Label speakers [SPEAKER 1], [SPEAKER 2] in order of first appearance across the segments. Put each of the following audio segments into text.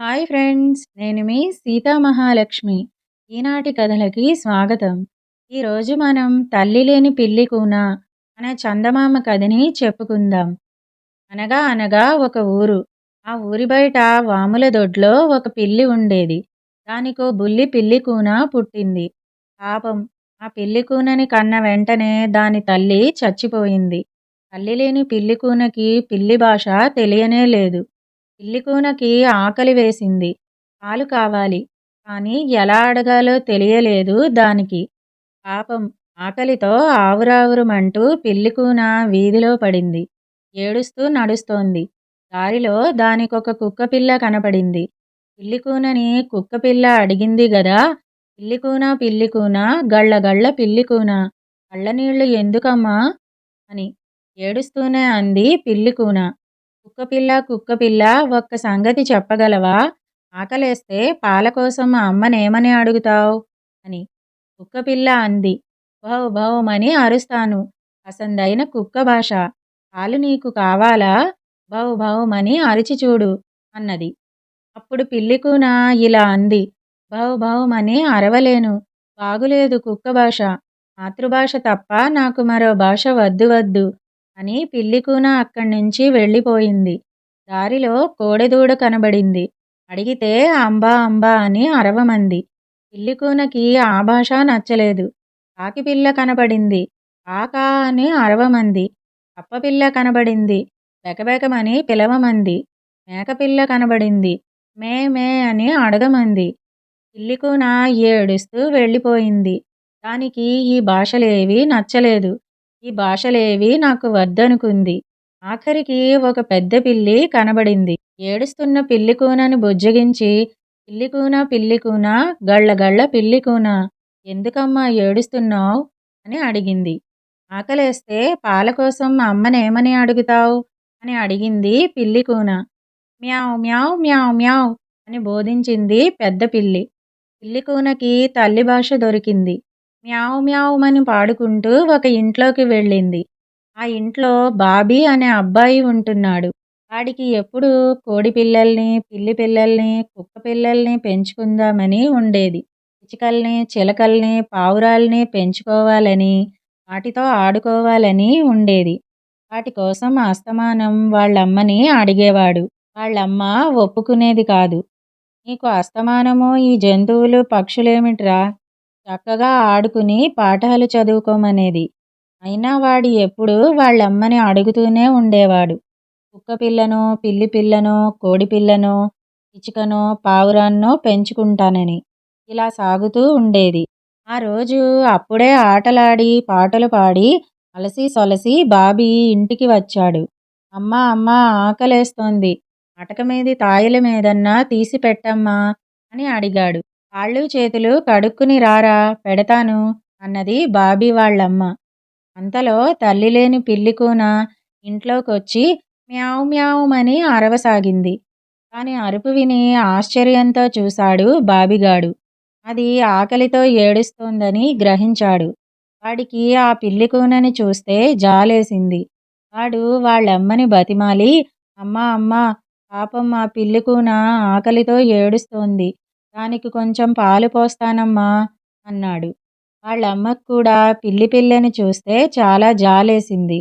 [SPEAKER 1] Hi friends నేను మీ సీతామహాలక్ష్మి ఈనాటి కథలకి స్వాగతం. ఈరోజు మనం తల్లి లేని పిల్లి కూన అనే చందమామ కథని చెప్పుకుందాం. అనగా అనగా ఒక ఊరు. ఆ ఊరి బయట వాముల దొడ్లో ఒక పిల్లి ఉండేది. దానికో బుల్లి పిల్లి కూన పుట్టింది. పాపం ఆ పిల్లి కూనని కన్న వెంటనే దాని తల్లి చచ్చిపోయింది. తల్లి లేని పిల్లి కూనకి పిల్లి భాష తెలియనే లేదు. పిల్లికూనకి ఆకలి వేసింది. పాలు కావాలి. కానీ ఎలా అడగాలో తెలియలేదు దానికి. పాపం ఆకలితో ఆవురావురమంటూ పిల్లికూన వీధిలో పడింది. ఏడుస్తూ నడుస్తోంది. దారిలో దానికొక కుక్కపిల్ల కనపడింది. పిల్లికూనని కుక్కపిల్ల అడిగింది గదా పిల్లికూన పిల్లికూన గళ్ళ గళ్ళ పిల్లికూన కళ్ళనీళ్ళు ఎందుకమ్మా అని ఏడుస్తూనే అంది పిల్లికూన కుక్కపిల్ల కుక్కపిల్ల ఒక్క సంగతి చెప్పగలవా? ఆకలేస్తే పాల కోసం మా అమ్మనేమని అడుగుతావు అని కుక్కపిల్ల అంది. భౌ భౌమని అరుస్తాను. పసందైన కుక్క భాష. పాలు నీకు కావాలా? భౌ భౌమని అరిచి చూడు అన్నది. అప్పుడు పిల్లికూనా ఇలా అంది. భౌ భౌమని అరవలేను. బాగులేదు కుక్క భాష. మాతృభాష తప్ప నాకు మరో భాష వద్దు వద్దు. అని పిల్లికూన అక్కడి నుంచి వెళ్ళిపోయింది. దారిలో కోడెదూడ కనబడింది. అడిగితే అంబా అంబా అని అరవమంది. పిల్లికూనకి ఆ భాష నచ్చలేదు. కాకిపిల్ల కనబడింది. కాకా అని అరవమంది. అప్పపిల్ల కనబడింది. బెకబెకమని పిలవమంది. మేకపిల్ల కనబడింది. మే మే అని అడగమంది. పిల్లికూన ఏడుస్తూ వెళ్ళిపోయింది. దానికి ఈ భాషలేవి నచ్చలేదు. ఈ భాషలేవి నాకు వద్దనుకుంది. ఆఖరికి ఒక పెద్ద పిల్లి కనబడింది. ఏడుస్తున్న పిల్లికూనని బుజ్జగించి పిల్లికూన పిల్లికూన గళ్ళ గళ్ళ పిల్లికూన ఎందుకమ్మా ఏడుస్తున్నావు? అని అడిగింది. ఆకలేస్తే పాల కోసం అమ్మనేమని అడుగుతావు? అని అడిగింది పిల్లికూన మ్యావ్ మ్యావ్ మ్యావ్ మ్యావ్ అని బోధించింది పెద్ద పిల్లి. పిల్లికూనకి తల్లి భాష దొరికింది. మ్యావ్ మ్యావ్మని పాడుకుంటూ ఒక ఇంట్లోకి వెళ్ళింది. ఆ ఇంట్లో బాబీ అనే అబ్బాయి ఉంటున్నాడు. వాడికి ఎప్పుడూ కోడి పిల్లల్ని పిల్లి పిల్లల్ని కుక్క పిల్లల్ని పెంచుకుందామని ఉండేది. పిచ్చుకల్ని చిలకల్ని పావురాల్ని పెంచుకోవాలని వాటితో ఆడుకోవాలని ఉండేది. వాటి కోసం అస్తమానం వాళ్ళమ్మని అడిగేవాడు. వాళ్ళమ్మ ఒప్పుకునేది కాదు. నీకు అస్తమానము ఈ జంతువులు పక్షులేమిట్రా? చక్కగా ఆడుకుని పాఠాలు చదువుకోమనేది. అయినా వాడు ఎప్పుడు వాళ్ళమ్మని అడుగుతూనే ఉండేవాడు. కుక్క పిల్లను పిల్లి పిల్లను కోడి పిల్లను పిచ్చుకనో పావురాన్నో పెంచుకుంటానని ఇలా సాగుతూ ఉండేది. ఆ రోజు అప్పుడే ఆటలాడి పాటలు పాడి అలసి సొలసి బాబీ ఇంటికి వచ్చాడు. అమ్మ అమ్మ ఆకలేస్తోంది. అటక మీది తాయిల మీదన్నా తీసి పెట్టమ్మా అని అడిగాడు. కాళ్ళు చేతులు కడుక్కుని రారా పెడతాను అన్నది బాబీ వాళ్ళమ్మ. అంతలో తల్లి లేని పిల్లికూన ఇంట్లోకొచ్చి మ్యావ్ మ్యావుమని అరవసాగింది. కాని అరుపు విని ఆశ్చర్యంతో చూశాడు బాబిగాడు. అది ఆకలితో ఏడుస్తోందని గ్రహించాడు. వాడికి ఆ పిల్లికూనని చూస్తే జాలేసింది. వాడు వాళ్ళమ్మని బతిమాలి అమ్మా అమ్మా పాపం ఆ పిల్లికూన ఆకలితో ఏడుస్తోంది. దానికి కొంచెం పాలు పోస్తానమ్మా అన్నాడు. వాళ్ళమ్మకు కూడా పిల్లి పిల్లని చూస్తే చాలా జాలేసింది.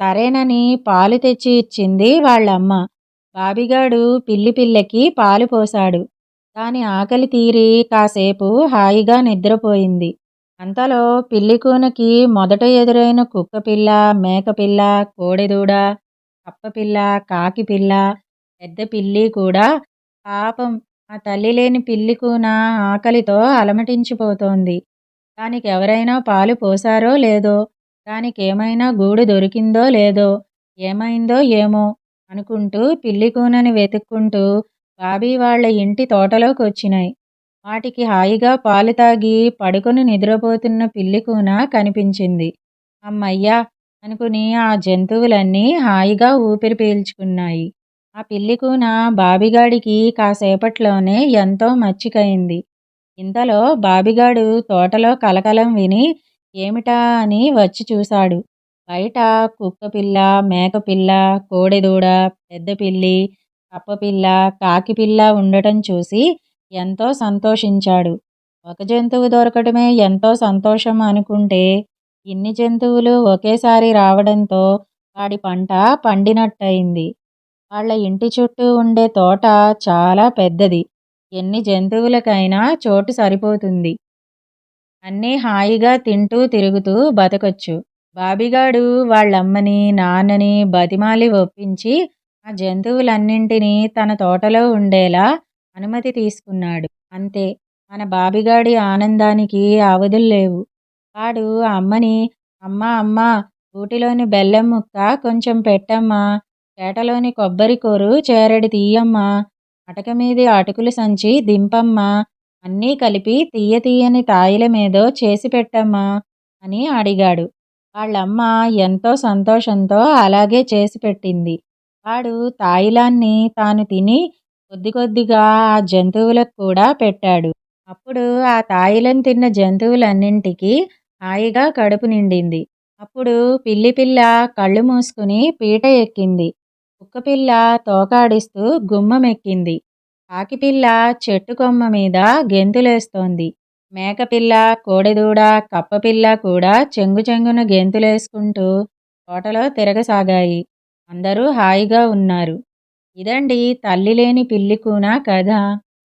[SPEAKER 1] సరేనని పాలు తెచ్చి ఇచ్చింది వాళ్ళమ్మ. బాబిగాడు పిల్లి పిల్లకి పాలు పోశాడు. దాని ఆకలి తీరి కాసేపు హాయిగా నిద్రపోయింది. అంతలో పిల్లికూనకి మొదట ఎదురైన కుక్కపిల్ల మేకపిల్ల కోడెదూడ కప్పపిల్ల కాకిపిల్ల పెద్ద పిల్లి కూడా పాపం ఆ తల్లి లేని పిల్లికూన ఆకలితో అలమటించిపోతోంది. దానికి ఎవరైనా పాలు పోసారో లేదో దానికేమైనా గూడు దొరికిందో లేదో ఏమైందో ఏమో అనుకుంటూ పిల్లికూనని వెతుక్కుంటూ బాబీ వాళ్ళ ఇంటి తోటలోకి వచ్చినాయి వాటికి హాయిగా పాలు తాగి పడుకొని నిద్రపోతున్న పిల్లికూన కనిపించింది. అమ్మయ్యా అనుకుని ఆ జంతువులన్నీ హాయిగా ఊపిరి పీల్చుకున్నాయి. ఆ పిల్లికూన బాబిగాడికి కాసేపట్లోనే ఎంతో మచ్చికయింది ఇంతలో బాబిగాడు తోటలో కలకలం విని ఏమిటా అని వచ్చి చూశాడు. బయట కుక్కపిల్ల మేకపిల్ల కోడెదూడ పెద్దపిల్లి కప్పపిల్ల కాకిపిల్ల ఉండటం చూసి ఎంతో సంతోషించాడు. ఒక జంతువు దొరకటమే ఎంతో సంతోషం అనుకుంటే ఇన్ని జంతువులు ఒకేసారి రావడంతో వాడి పంట పండినట్టయింది. వాళ్ళ ఇంటి చుట్టూ ఉండే తోట చాలా పెద్దది. ఎన్ని జంతువులకైనా చోటు సరిపోతుంది. అన్నీ హాయిగా తింటూ తిరుగుతూ బతకొచ్చు. బాబిగాడు వాళ్ళమ్మని నాన్నని బతిమాలి ఒప్పించి ఆ జంతువులన్నింటినీ తన తోటలో ఉండేలా అనుమతి తీసుకున్నాడు. అంతే మన బాబిగాడి ఆనందానికి అవధులు లేవు. వాడు అమ్మని అమ్మ అమ్మ ఊటిలోని బెల్లం ముక్క కొంచెం పెట్టమ్మా చేటలోని కొబ్బరి కూరు చేరడి తీయమ్మా. అటక మీది అటుకులు సంచి దింపమ్మా. అన్నీ కలిపి తీయ తీయని తాయిలమేదో చేసి పెట్టమ్మా అని అడిగాడు. వాళ్ళమ్మ ఎంతో సంతోషంతో అలాగే చేసి పెట్టింది. వాడు తాయిలాన్ని తాను తిని కొద్ది కొద్దిగా ఆ జంతువులకు కూడా పెట్టాడు. అప్పుడు ఆ తాయిలం తిన్న జంతువులన్నింటికి హాయిగా కడుపు నిండింది. అప్పుడు పిల్లి పిల్ల కళ్ళు మూసుకుని పీట ఎక్కింది. కుక్కపిల్ల తోకాడిస్తూ గుమ్మమెక్కింది. కాకిపిల్ల చెట్టు కొమ్మ మీద గెంతులేస్తోంది. మేకపిల్ల కోడెదూడ కప్పపిల్ల కూడా చెంగు చెంగున గెంతులేసుకుంటూ తోటలో తిరగసాగాయి. అందరూ హాయిగా ఉన్నారు. ఇదండి తల్లి లేని పిల్లికూన కథ.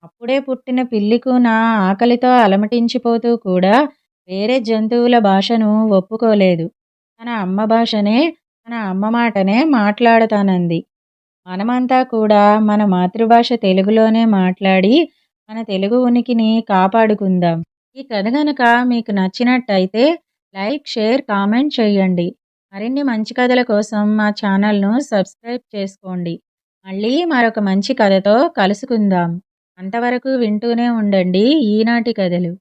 [SPEAKER 1] అప్పుడే పుట్టిన పిల్లికూన ఆకలితో అలమటించిపోతూ కూడా వేరే జంతువుల భాషను ఒప్పుకోలేదు. తన అమ్మ భాషనే తన అమ్మ మాటనే మాట్లాడతానంది. మనమంతా కూడా మన మాతృభాష తెలుగులోనే మాట్లాడి మన తెలుగు ఉనికిని కాపాడుకుందాం. ఈ కథ కనుక మీకు నచ్చినట్టయితే లైక్ షేర్ కామెంట్ చేయండి. మరిన్ని మంచి కథల కోసం మా ఛానల్ను సబ్స్క్రైబ్ చేసుకోండి. మళ్ళీ మరొక మంచి కథతో కలుసుకుందాం. అంతవరకు వింటూనే ఉండండి ఈనాటి కథలు.